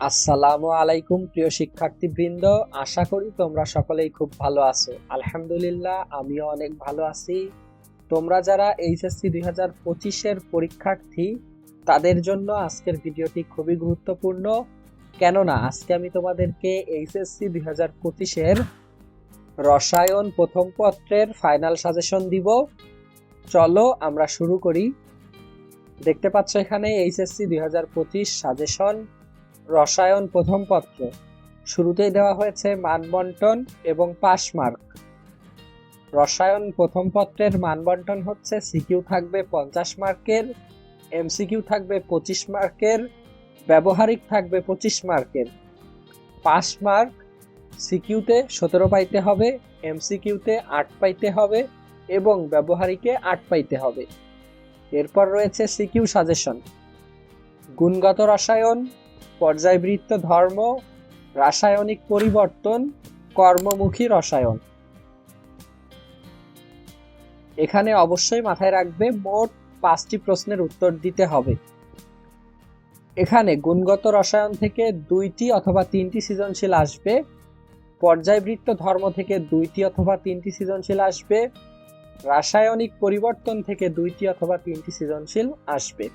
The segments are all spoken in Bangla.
আসসালামু আলাইকুম, প্রিয় শিক্ষার্থীবৃন্দ। আশা করি তোমরা সকলেই খুব ভালো আছো। আলহামদুলিল্লাহ, আমিও অনেক ভালো আছি। তোমরা যারা এইচএসসি দুই হাজার পঁচিশের পরীক্ষার্থী, তাদের জন্য আজকের ভিডিওটি খুবই গুরুত্বপূর্ণ। কেননা, আজকে আমি তোমাদেরকে এইচএসসি দুই হাজার পঁচিশের রসায়ন প্রথম পত্রের ফাইনাল সাজেশন দিব। চলো, আমরা শুরু করি। দেখতে পাচ্ছ এখানে এইচএসসি দুই হাজার পঁচিশ সাজেশন। রসায়ন প্রথম পত্র। শুরুতেই দেওয়া হয়েছে মানবন্টন এবং পাস মার্ক রসায়ন প্রথম পত্রের মানবন্টন হচ্ছে সিকিউ থাকবে পঞ্চাশ মার্কের, এমসিকিউ থাকবে পঁচিশ মার্কের, ব্যবহারিক থাকবে পঁচিশ মার্কের। পাস মার্ক সিকিউতে সতেরো পাইতে হবে, এমসিকিউতে আট পাইতে হবে এবং ব্যবহারিকে আট পাইতে হবে। এরপর রয়েছে সিকিউ সাজেশন। গুণগত রসায়ন পর্যায়বৃত্ত ধর্ম, রাসায়নিক পরিবর্তন, কর্মমুখী রসায়ন। এখানে অবশ্যই মাথায় রাখবে, মোট পাঁচটি প্রশ্নের উত্তর দিতে হবে। এখানে গুণগত রসায়ন থেকে দুইটি অথবা তিনটি সৃজনশীল আসবে, পর্যায়বৃত্ত ধর্ম থেকে দুইটি অথবা তিনটি সৃজনশীল আসবে, রাসায়নিক পরিবর্তন থেকে দুইটি অথবা তিনটি সৃজনশীল আসবে।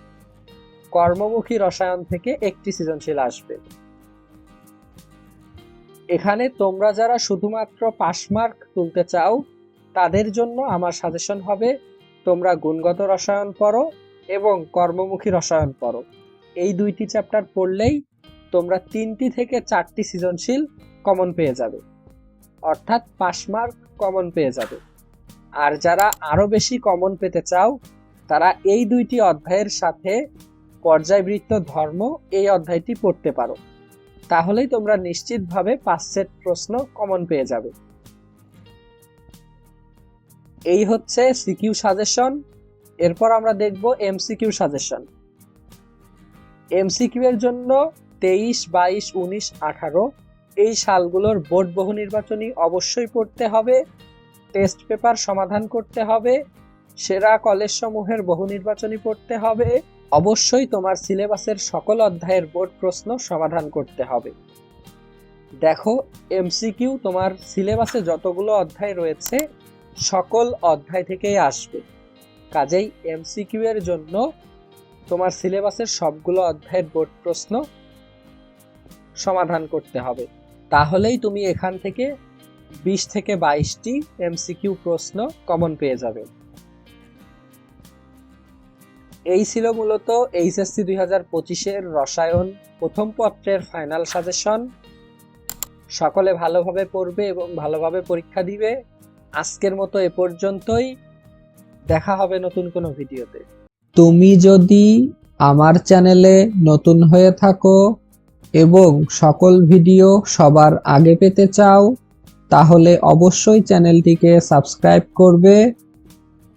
কর্মমুখী রসায়ন থেকে একটি সৃজনশীল আসবে। এখানে তোমরা যারা শুধুমাত্র পাস মার্ক তুলতে চাও, তাদের জন্য আমার সাজেশন হবে, তোমরা গুণগত রসায়ন পড়ো এবং কর্মমুখী রসায়ন পড়ো। এই দুইটি চ্যাপ্টার পড়লেই তোমরা তিনটি থেকে চারটি সৃজনশীল কমন পেয়ে যাবে। অর্থাৎ পাস মার্ক কমন পেয়ে যাবে। আর যারা আরও বেশি কমন পেতে চাও, তারা এই দুইটি অধ্যায়ের সাথে পর্যায়বৃত্ত ধর্ম এই অধ্যায়টি পড়তে পারো। তাহলেই তোমরা নিশ্চিতভাবে পাঁচ সেট প্রশ্ন কমন পেয়ে যাবে। এই হচ্ছে সিকিউ সাজেশন। এরপর আমরা দেখব এমসিকিউ সাজেশন। এমসিকিউ এর জন্য তেইশ, বাইশ, উনিশ, আঠারো, এই সালগুলোর বোর্ড বহু নির্বাচনী অবশ্যই পড়তে হবে। টেস্ট পেপার সমাধান করতে হবে। সেরা কলেজ সমূহের বহু নির্বাচনী পড়তে হবে। অবশ্যই তোমার সিলেবাসের সকল অধ্যায়ের বোর্ড প্রশ্ন সমাধান করতে হবে। দেখো, এমসিকিউ তোমার সিলেবাসে যতগুলো অধ্যায় রয়েছে, সকল অধ্যায় থেকেই আসবে। কাজেই এমসিকিউ এর জন্য তোমার সিলেবাসের সবগুলো অধ্যায়ের বোর্ড প্রশ্ন সমাধান করতে হবে। তাহলেই তুমি এখান থেকে বিশ থেকে বাইশটি এমসিকিউ প্রশ্ন কমন পেয়ে যাবে। এই ছিল মূলত এইচএসসি দুই হাজার পঁচিশের রসায়ন, প্রথম পত্রের ফাইনাল সাজেশন সকলে ভালোভাবে পড়বে এবং ভালোভাবে পরীক্ষা দিবে। আজকের মতো এ পর্যন্তই। দেখা হবে নতুন কোনো ভিডিওতে। তুমি যদি আমার চ্যানেলে নতুন হয়ে থাকো এবং সকল ভিডিও সবার আগে পেতে চাও, তাহলে অবশ্যই চ্যানেলটিকে সাবস্ক্রাইব করবে।